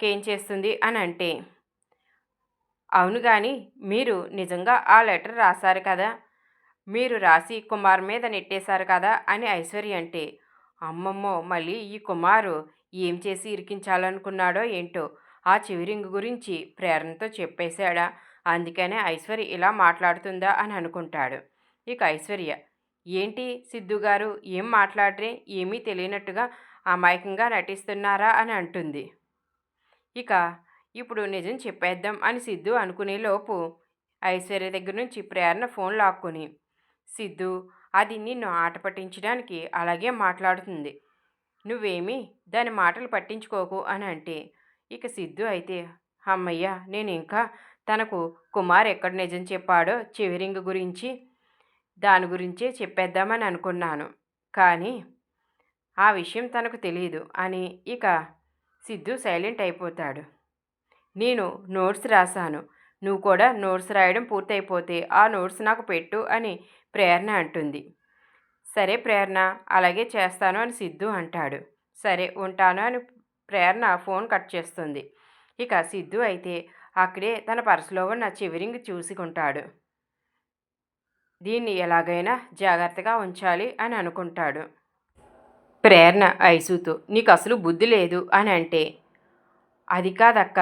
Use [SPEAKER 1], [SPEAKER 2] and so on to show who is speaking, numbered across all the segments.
[SPEAKER 1] కేం చేస్తుంది అని అంటే అవును కానీ మీరు నిజంగా ఆ లెటర్ రాశారు కదా? మీరు రాసి కుమార్ మీద నెట్టేశారు కదా? అని ఐశ్వర్య అంటే అమ్మమ్మో! మళ్ళీ ఈ కుమారు ఏం చేసి ఇరికించాలనుకున్నాడో ఏంటో ఆ చివరింగ్ గురించి ప్రేరణతో చెప్పేశాడా? అందుకనే ఐశ్వర్య ఇలా మాట్లాడుతుందా అని అనుకుంటాడు. ఇక ఐశ్వర్య ఏంటి సిద్ధు గారు ఏం మాట్లాడరే? ఏమీ తెలియనట్టుగా అమాయకంగా నటిస్తున్నారా? అని అంటుంది. ఇక ఇప్పుడు నిజం చెప్పేద్దాం అని సిద్ధు అనుకునేలోపు ఐశ్వర్య దగ్గర నుంచి ప్రేరణ ఫోన్ లాక్కుని సిద్ధు అది నిన్ను ఆట పట్టించడానికి అలాగే మాట్లాడుతుంది. నువ్వేమీ దాని మాటలు పట్టించుకోకు అని అంటే ఇక సిద్ధు అయితే అమ్మయ్య నేను ఇంకా తనకు కుమార్ ఎక్కడ నిజం చెప్పాడో చివరింగ్ గురించి దాని గురించే చెప్పేద్దామని అనుకున్నాను. కానీ ఆ విషయం తనకు తెలియదు అని ఇక సిద్ధు సైలెంట్ అయిపోతాడు. నేను నోట్స్ రాశాను. నువ్వు కూడా నోట్స్ రాయడం పూర్తయిపోతే ఆ నోట్స్ నాకు పెట్టు అని ప్రేరణ అంటుంది. సరే ప్రేరణ అలాగే చేస్తాను అని సిద్ధు అంటాడు. సరే ఉంటాను అని ప్రేరణ ఫోన్ కట్ చేస్తుంది. ఇక సిద్ధు అయితే అక్కడే తన పర్సులో ఉన్న చివరింగ్ చూసుకుంటాడు. దీన్ని ఎలాగైనా జాగ్రత్తగా ఉంచాలి అని అనుకుంటాడు. ప్రేరణ ఐసుతో. నీకు అసలు బుద్ధి లేదు అని అంటే అది కాదక్క.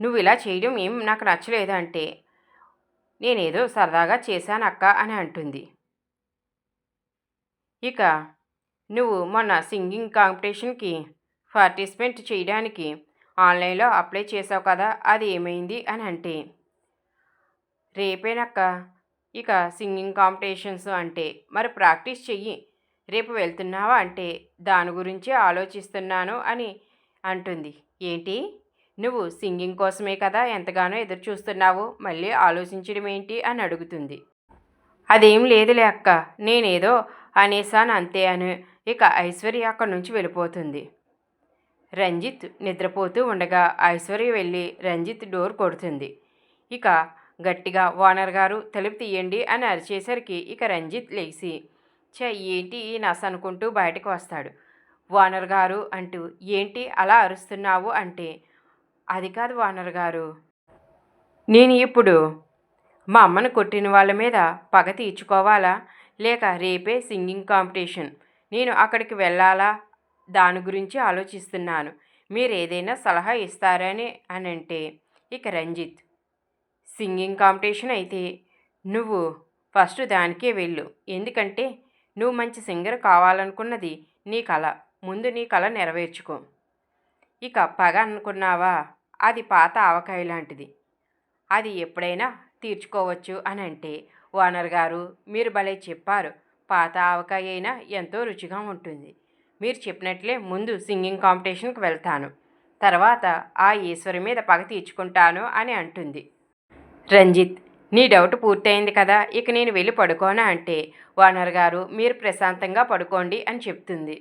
[SPEAKER 1] నువ్వు ఇలా చేయడం ఏం నాకు నచ్చలేదు అంటే నేనేదో సరదాగా చేశాను అక్క అని అంటుంది. ఇక నువ్వు మొన్న సింగింగ్ కాంపిటీషన్కి పార్టిసిపేట్ చేయడానికి ఆన్లైన్లో అప్లై చేసావు కదా అది ఏమైంది అని అంటే రేపేనక్క. ఇక సింగింగ్ కాంపిటీషన్స్ అంటే మరి ప్రాక్టీస్ చెయ్యి. రేపు వెళ్తున్నావా అంటే దాని గురించి ఆలోచిస్తున్నాను అని అంటుంది. ఏంటి? నువ్వు సింగింగ్ కోసమే కదా ఎంతగానో ఎదురు చూస్తున్నావు మళ్ళీ ఆలోచించడం ఏంటి? అని అడుగుతుంది. అదేం లేదులే అక్క నేనేదో అనేసాను అంతే అని. ఇక ఐశ్వర్య అక్కడి నుంచి వెళ్ళిపోతుంది. రంజిత్ నిద్రపోతూ ఉండగా ఐశ్వర్య వెళ్ళి రంజిత్ డోర్ కొడుతుంది. ఇక గట్టిగా ఓనర్ గారు తలుపు తీయండి అని అరిచేసరికి ఇక రంజిత్ లేచి చే ఏంటి ఈ నస అనుకుంటూ బయటకు వస్తాడు. ఓనర్ గారు అంటూ ఏంటి అలా అరుస్తున్నావు? అంటే అది కాదు ఓనర్ గారు నేను ఇప్పుడు మా అమ్మను కొట్టిన వాళ్ళ మీద పగ తీర్చుకోవాలా? లేక రేపే సింగింగ్ కాంపిటీషన్. నేను అక్కడికి వెళ్ళాలా? దాని గురించి ఆలోచిస్తున్నాను. మీరు ఏదైనా సలహా ఇస్తారని అని అంటే ఇక రంజిత్ సింగింగ్ కాంపిటీషన్ అయితే నువ్వు ఫస్ట్ దానికే వెళ్ళు. ఎందుకంటే నువ్వు మంచి సింగర్ కావాలనుకున్నది నీ కళ ముందు నీ కళ నెరవేర్చుకో. ఇక పగ అనుకున్నావా? అది పాత ఆవకాయ లాంటిది. అది ఎప్పుడైనా తీర్చుకోవచ్చు అని అంటే ఓనర్ గారు మీరు భలే చెప్పారు. పాత ఆవకాయ అయినా ఎంతో రుచిగా ఉంటుంది. మీరు చెప్పినట్లే ముందు సింగింగ్ కాంపిటీషన్కి వెళ్తాను. తర్వాత ఆ ఈశ్వరి మీద పగ తీర్చుకుంటాను అని అంటుంది. రంజిత్ నీ డౌట్ పూర్తయింది కదా ఇక నేను వెళ్ళి పడుకోనా అంటే? ఓనర్ గారు మీరు ప్రశాంతంగా పడుకోండి అని చెప్తుంది.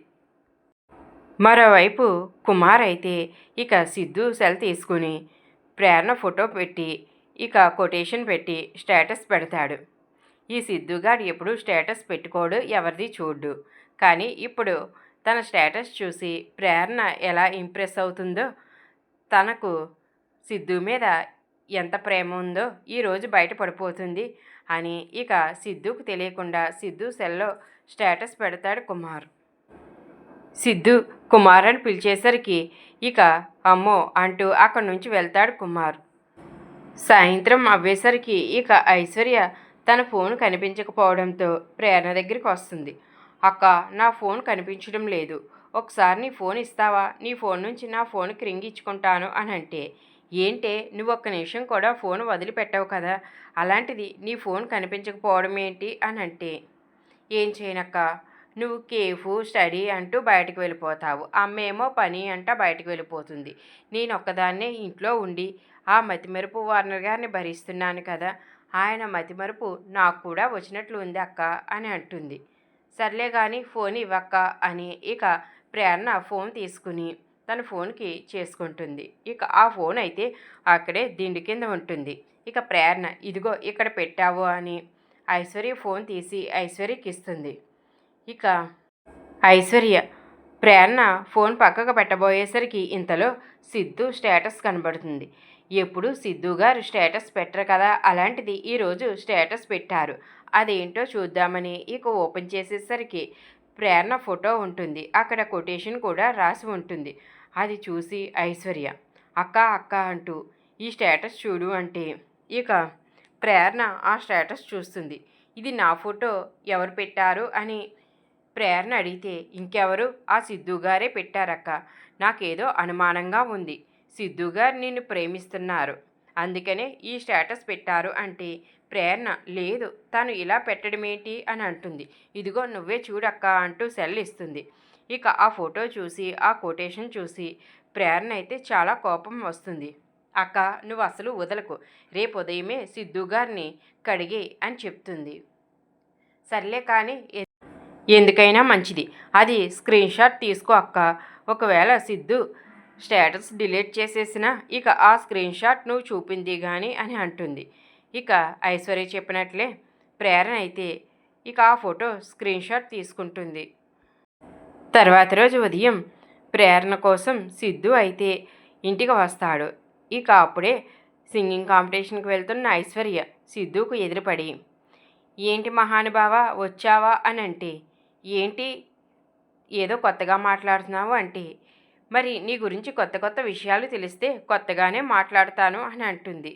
[SPEAKER 1] మరోవైపు కుమార్ అయితే ఇక సిద్ధు సెల్ తీసుకుని ప్రేరణ ఫోటో పెట్టి ఇక కొటేషన్ పెట్టి స్టేటస్ పెడతాడు. ఈ సిద్ధుగాడు ఎప్పుడు స్టేటస్ పెట్టుకోడు ఎవరిది చూడు కానీ ఇప్పుడు తన స్టేటస్ చూసి ప్రేరణ ఎలా ఇంప్రెస్ అవుతుందో తనకు సిద్ధు మీద ఎంత ప్రేమ ఉందో ఈరోజు బయటపడిపోతుంది అని ఇక సిద్ధుకు తెలియకుండా సిద్ధు సెల్లో స్టేటస్ పెడతాడు కుమార్. సిద్ధు కుమార్ అని పిలిచేసరికి ఇక అమ్మో అంటూ అక్కడి నుంచి వెళ్తాడు కుమార్. సాయంత్రం అవ్వేసరికి ఇక ఐశ్వర్య తన ఫోన్ కనిపించకపోవడంతో ప్రేరణ దగ్గరికి వస్తుంది. అక్క నా ఫోన్ కనిపించడం లేదు. ఒకసారి నీ ఫోన్ ఇస్తావా? నీ ఫోన్ నుంచి నా ఫోన్కి రింగ్ ఇచ్చుకుంటాను అని అంటే ఏంటే నువ్వు ఒక్క నిమిషం కూడా ఫోన్ వదిలిపెట్టావు కదా అలాంటిది నీ ఫోన్ కనిపించకపోవడం ఏంటి అని అంటే ఏం చేయనక్క? నువ్వు కేఫ్ స్టడీ అంటూ బయటకు వెళ్ళిపోతావు. అమ్మేమో పని అంట బయటకు వెళ్ళిపోతుంది. నేను ఒక్కదాన్నే ఇంట్లో ఉండి ఆ మతిమెరుపు వార్నర్ గారిని భరిస్తున్నాను కదా ఆయన మతిమరుపు నాకు కూడా వచ్చినట్లు ఉంది అక్క అని అంటుంది. సర్లే కానీ ఫోన్ ఇవ్వక్క అని ఇక ప్రేరణ ఫోన్ తీసుకుని తన ఫోన్కి చేసుకుంటుంది. ఇక ఆ ఫోన్ అయితే అక్కడే దిండు కింద ఉంటుంది. ఇక ప్రేరణ ఇదిగో ఇక్కడ పెట్టావు అని ఐశ్వర్య ఫోన్ తీసి ఐశ్వర్యకి ఇస్తుంది. ఇక ఐశ్వర్య ప్రేరణ ఫోన్ పక్కకు పెట్టబోయేసరికి ఇంతలో సిద్ధు స్టేటస్ కనబడుతుంది. ఎప్పుడు సిద్ధు గారు స్టేటస్ పెట్టరు కదా అలాంటిది ఈరోజు స్టేటస్ పెట్టారు. అదేంటో చూద్దామని ఇక ఓపెన్ చేసేసరికి ప్రేరణ ఫోటో ఉంటుంది. అక్కడ కొటేషన్ కూడా రాసి ఉంటుంది. అది చూసి ఐశ్వర్య అక్క అక్క అంటూ ఈ స్టేటస్ చూడు అంటే ఇక ప్రేరణ ఆ స్టేటస్ చూస్తుంది. ఇది నా ఫోటో ఎవరు పెట్టారు? అని ప్రేరణ అడిగితే ఇంకెవరు? ఆ సిద్ధు గారే పెట్టారక్క. నాకేదో అనుమానంగా ఉంది. సిద్ధు గారు నిన్ను ప్రేమిస్తున్నారు. అందుకనే ఈ స్టేటస్ పెట్టారు అంటే ప్రేరణ. లేదు తను ఇలా పెట్టడమేంటి అని అంటుంది. ఇదిగో నువ్వే చూడక్క అంటూ సెల్ ఇస్తుంది. ఇక ఆ ఫోటో చూసి ఆ కొటేషన్ చూసి ప్రేరణ అయితే చాలా కోపం వస్తుంది. అక్క నువ్వు అసలు వదలకు. రేపు ఉదయమే సిద్ధు గారిని కడిగి అని చెప్తుంది. సర్లే కానీ ఎందుకైనా మంచిది. అది స్క్రీన్ షాట్ తీసుకో అక్క. ఒకవేళ సిద్ధు స్టేటస్ డిలీట్ చేసేసిన ఇక ఆ స్క్రీన్ షాట్ నువ్వు చూపింది కానీ అని అంటుంది. ఇక ఐశ్వర్య చెప్పినట్లే ప్రేరణ అయితే ఇక ఆ ఫోటో స్క్రీన్షాట్ తీసుకుంటుంది. తర్వాత రోజు ఉదయం ప్రేరణ కోసం సిద్ధు అయితే ఇంటికి వస్తాడు. ఇక అప్పుడే సింగింగ్ కాంపిటీషన్కి వెళ్తున్న ఐశ్వర్య సిద్ధుకు ఎదురుపడి ఏంటి మహానుభావ వచ్చావా? అని అంటే ఏంటి? ఏదో కొత్తగా మాట్లాడుతున్నావు? అంటే మరి నీ గురించి కొత్త కొత్త విషయాలు తెలిస్తే కొత్తగానే మాట్లాడతాను అని అంటుంది.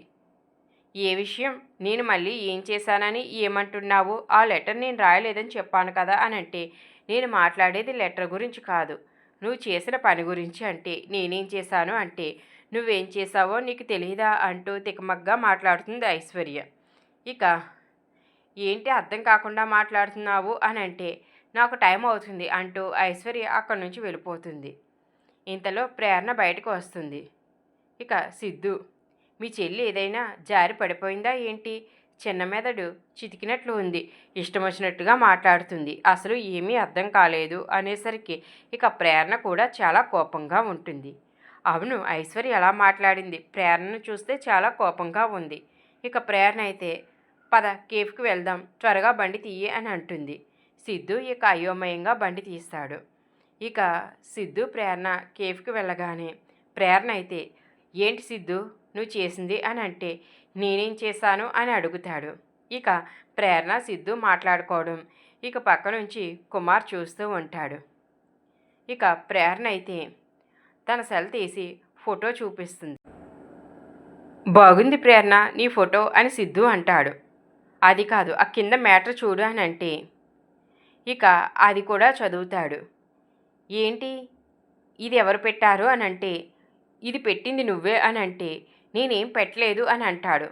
[SPEAKER 1] ఏ విషయం? నేను మళ్ళీ ఏం చేశానని ఏమంటున్నావు? ఆ లెటర్ నేను రాయలేదని చెప్పాను కదా అని అంటే నేను మాట్లాడేది లెటర్ గురించి కాదు. నువ్వు చేసిన పని గురించి అంటే నేనేం చేశాను అంటే నువ్వేం చేశావో నీకు తెలియదా అంటూ తికమగ్గా మాట్లాడుతుంది ఐశ్వర్య. ఇక ఏంటి అర్థం కాకుండా మాట్లాడుతున్నావు అని అంటే నాకు టైం అవుతుంది అంటూ ఐశ్వర్య అక్కడి నుంచి వెళ్ళిపోతుంది. ఇంతలో ప్రేరణ బయటకు వస్తుంది. ఇక సిద్ధు. మీ చెల్లి ఏదైనా జారి పడిపోయిందా ఏంటి? చిన్న మెదడు చితికినట్లు ఉంది. ఇష్టం వచ్చినట్టుగా మాట్లాడుతుంది. అసలు ఏమీ అర్థం కాలేదు అనేసరికి ఇక ప్రేరణ కూడా చాలా కోపంగా ఉంటుంది. అవును ఐశ్వర్య ఎలా మాట్లాడింది. ప్రేరణను చూస్తే చాలా కోపంగా ఉంది. ఇక ప్రేరణ అయితే పద కేఫ్కి వెళ్దాం. త్వరగా బండి తీయి అని అంటుంది. సిద్ధు ఇక అయోమయంగా బండి తీస్తాడు. ఇక సిద్ధు ప్రేరణ కేఫ్కి వెళ్ళగానే ప్రేరణ అయితే ఏంటి సిద్ధు? నువ్వు చేసింది అని అంటే నేనేం చేశాను అని అడుగుతాడు. ఇక ప్రేరణ సిద్ధు మాట్లాడుకోవడం. ఇక పక్క నుంచి కుమార్ చూస్తూ ఉంటాడు. ఇక ప్రేరణ అయితే తన సెల్ తీసి ఫోటో చూపిస్తుంది. బాగుంది ప్రేరణ నీ ఫోటో అని సిద్ధు అంటాడు. అది కాదు ఆ కింద మ్యాటర్ చూడు అని అంటే. ఇక అది కూడా చదువుతాడు. ఏంటి? ఇది ఎవరు పెట్టారు అని అంటే ఇది పెట్టింది నువ్వే అని అంటే నేనేం పెట్టలేదు అని అంటాడు.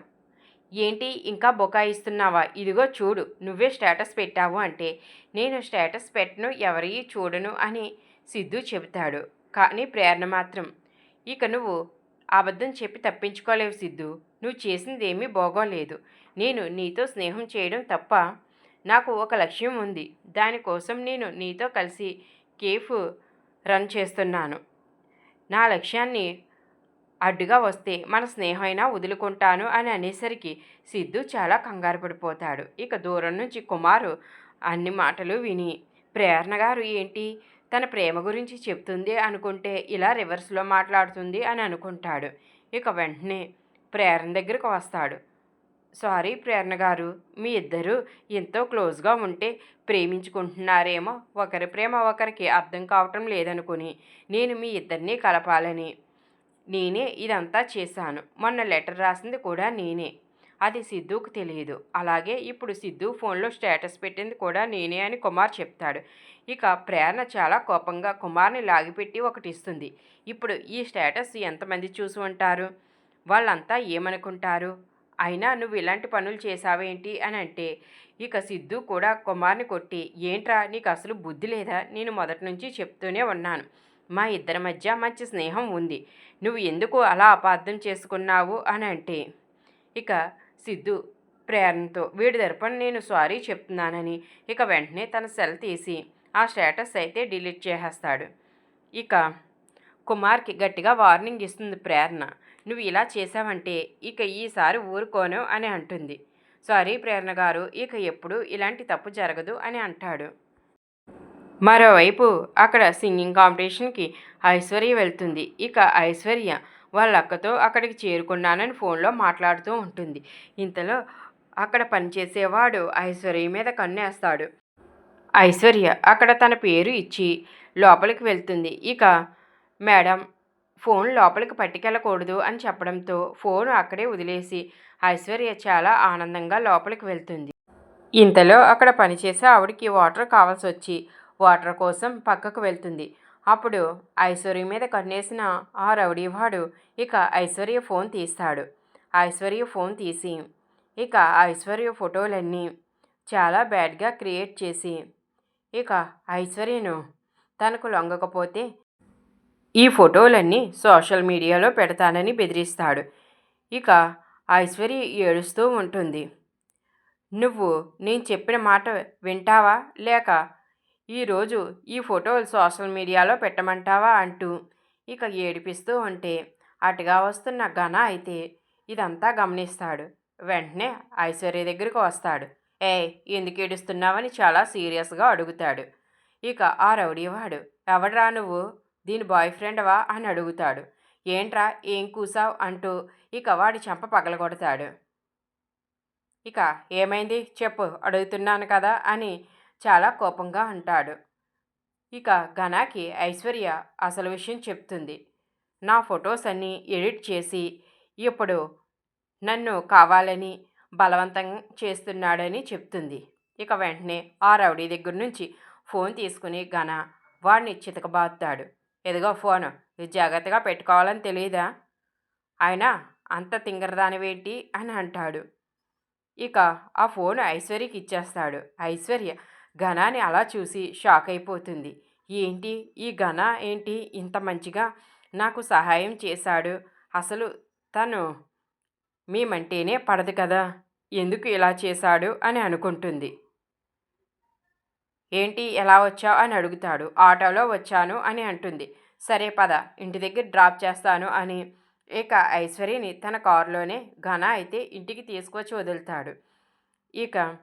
[SPEAKER 1] ఏంటి? ఇంకా బొకాయిస్తున్నావా ఇదిగో చూడు నువ్వే స్టేటస్ పెట్టావు అంటే నేను స్టేటస్ పెట్టను ఎవరి చూడను అని సిద్ధు చెబుతాడు. కానీ ప్రేరణ మాత్రం. ఇక నువ్వు అబద్ధం చెప్పి తప్పించుకోలేవు సిద్ధు. నువ్వు చేసింది ఏమీ బాగోలేదు నేను నీతో స్నేహం చేయడం తప్ప నాకు ఒక లక్ష్యం ఉంది. దానికోసం నేను నీతో కలిసి కేఫ్ రన్ చేస్తున్నాను. నా లక్ష్యాన్ని అడ్డుగా వస్తే మన స్నేహమైనా వదులుకుంటాను అని అనేసరికి సిద్ధు చాలా కంగారు పడిపోతాడు. ఇక దూరం నుంచి కుమారు అన్ని మాటలు విని ప్రేరణ గారు ఏంటి? తన ప్రేమ గురించి చెప్తుంది అనుకుంటే ఇలా రివర్స్లో మాట్లాడుతుంది అని అనుకుంటాడు. ఇక వెంటనే ప్రేరణ దగ్గరకు వస్తాడు. సారీ ప్రేరణ గారు మీ ఇద్దరు ఎంతో క్లోజ్గా ఉంటే ప్రేమించుకుంటున్నారేమో. ఒకరి ప్రేమ ఒకరికి అర్థం కావటం లేదనుకుని నేను మీ ఇద్దరినీ కలపాలని నేనే ఇదంతా చేశాను. మొన్న లెటర్ రాసింది కూడా నేనే. అది సిద్ధుకు తెలియదు అలాగే ఇప్పుడు సిద్ధు ఫోన్లో స్టేటస్ పెట్టింది కూడా నేనే అని కుమార్ చెప్తాడు. ఇక ప్రేరణ చాలా కోపంగా కుమార్ని లాగిపెట్టి ఒకటి ఇస్తుంది ఇప్పుడు ఈ స్టేటస్ ఎంతమంది చూసి ఉంటారు? వాళ్ళంతా ఏమనుకుంటారు? అయినా నువ్వు ఇలాంటి పనులు చేసావేంటి అని అంటే ఇక సిద్ధు కూడా కుమార్ని కొట్టి ఏంట్రా నీకు అసలు బుద్ధి లేదా? నేను మొదటి నుంచి చెప్తూనే ఉన్నాను. మా ఇద్దరి మధ్య మంచి స్నేహం ఉంది. నువ్వు ఎందుకు అలా అపార్థం చేసుకున్నావు? అని అంటే ఇక సిద్ధు ప్రేరణతో వీడి తరపున నేను సారీ చెప్తున్నానని. ఇక వెంటనే తన సెల్ తీసి ఆ స్టేటస్ అయితే డిలీట్ చేసేస్తాడు. ఇక కుమార్కి గట్టిగా వార్నింగ్ ఇస్తుంది ప్రేరణ. నువ్వు ఇలా చేసావంటే ఇక ఈసారి ఊరుకోను అని అంటుంది. సారీ ప్రేరణ గారు ఇక ఎప్పుడు ఇలాంటి తప్పు జరగదు అని అంటాడు. మరోవైపు అక్కడ సింగింగ్ కాంపిటీషన్కి ఐశ్వర్య వెళ్తుంది. ఇక ఐశ్వర్య వాళ్ళ అక్కతో అక్కడికి చేరుకున్నానని ఫోన్లో మాట్లాడుతూ ఉంటుంది. ఇంతలో అక్కడ పనిచేసేవాడు ఐశ్వర్య మీద కన్నేస్తాడు. ఐశ్వర్య అక్కడ తన పేరు ఇచ్చి లోపలికి వెళ్తుంది. ఇక మేడం ఫోన్ లోపలికి పట్టుకెళ్ళకూడదు అని చెప్పడంతో ఫోన్ అక్కడే వదిలేసి ఐశ్వర్య చాలా ఆనందంగా లోపలికి వెళ్తుంది. ఇంతలో అక్కడ పనిచేసే ఆవిడకి వాటర్ కావాల్సి వచ్చి వాటర్ కోసం పక్కకు వెళ్తుంది. అప్పుడు ఐశ్వర్య మీద కన్నేసిన ఆ రౌడీవాడు ఇక ఐశ్వర్య ఫోన్ తీస్తాడు. ఐశ్వర్య ఫోన్ తీసి ఇక ఐశ్వర్య ఫోటోలన్నీ చాలా బ్యాడ్గా క్రియేట్ చేసి ఇక ఐశ్వర్యను తనకు లొంగకపోతే ఈ ఫోటోలన్నీ సోషల్ మీడియాలో పెడతానని బెదిరిస్తాడు. ఇక ఐశ్వర్య ఏడుస్తూ ఉంటుంది. నువ్వు నేను చెప్పిన మాట వింటావా? లేక ఈరోజు ఈ ఫోటోలు సోషల్ మీడియాలో పెట్టమంటావా అంటూ ఇక ఏడిపిస్తూ ఉంటే అటుగా వస్తున్న ఘన అయితే ఇదంతా గమనిస్తాడు. వెంటనే ఐశ్వర్య దగ్గరికి వస్తాడు. ఏ ఎందుకు ఏడుస్తున్నావని చాలా సీరియస్గా అడుగుతాడు. ఇక ఆ రౌడీవాడు ఎవడరా నువ్వు? దీని బాయ్ ఫ్రెండ్వా? అని అడుగుతాడు. ఏంట్రా ఏం కూసావు? అంటూ ఇక వాడి చెంప పగలగొడతాడు. ఇక ఏమైంది? చెప్పు అడుగుతున్నాను కదా అని చాలా కోపంగా అంటాడు. ఇక ఘనాకి ఐశ్వర్య అసలు విషయం చెప్తుంది. నా ఫొటోస్ అన్నీ ఎడిట్ చేసి ఇప్పుడు నన్ను కావాలని బలవంతం చేస్తున్నాడని చెప్తుంది. ఇక వెంటనే ఆ రౌడీ దగ్గర నుంచి ఫోన్ తీసుకుని ఘన వాడిని చితకబాస్తాడు ఎదిగో ఫోను ఇది జాగ్రత్తగా పెట్టుకోవాలని తెలియదా ఆయన అంత తింగరదానివేంటి అని అంటాడు. ఇక ఆ ఫోన్ ఐశ్వర్యకి ఇచ్చేస్తాడు. ఐశ్వర్య ఘనాని అలా చూసి షాక్ అయిపోతుంది. ఏంటి? ఈ ఘన ఏంటి? ఇంత మంచిగా నాకు సహాయం చేశాడు. అసలు తను మేమంటేనే పడదు కదా? ఎందుకు ఇలా చేశాడు? అని అనుకుంటుంది. ఏంటి? ఎలా వచ్చావు? అని అడుగుతాడు. ఆటోలో వచ్చాను అని అంటుంది. సరే పద. ఇంటి దగ్గర డ్రాప్ చేస్తాను అని. ఇక ఐశ్వర్యని తన కారులోనే ఘన అయితే ఇంటికి తీసుకొచ్చి వదులుతాడు. ఇక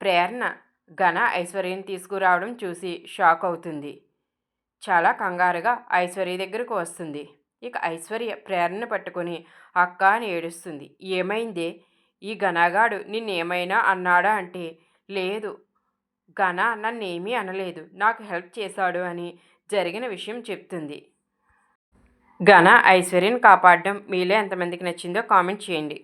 [SPEAKER 1] ప్రేరణ ఘన ఐశ్వర్యని తీసుకురావడం చూసి షాక్ అవుతుంది. చాలా కంగారుగా ఐశ్వర్య దగ్గరకు వస్తుంది. ఇక ఐశ్వర్య ప్రేరణ పట్టుకొని అక్క అని ఏడుస్తుంది. ఏమైందే? ఈ ఘనగాడు నిన్నేమైనా అన్నాడా అంటే లేదు. ఘన నన్నేమీ అనలేదు. నాకు హెల్ప్ చేశాడు అని జరిగిన విషయం చెప్తుంది. ఘన ఐశ్వర్యను కాపాడడం మీలో ఎంతమందికి నచ్చిందో కామెంట్ చేయండి.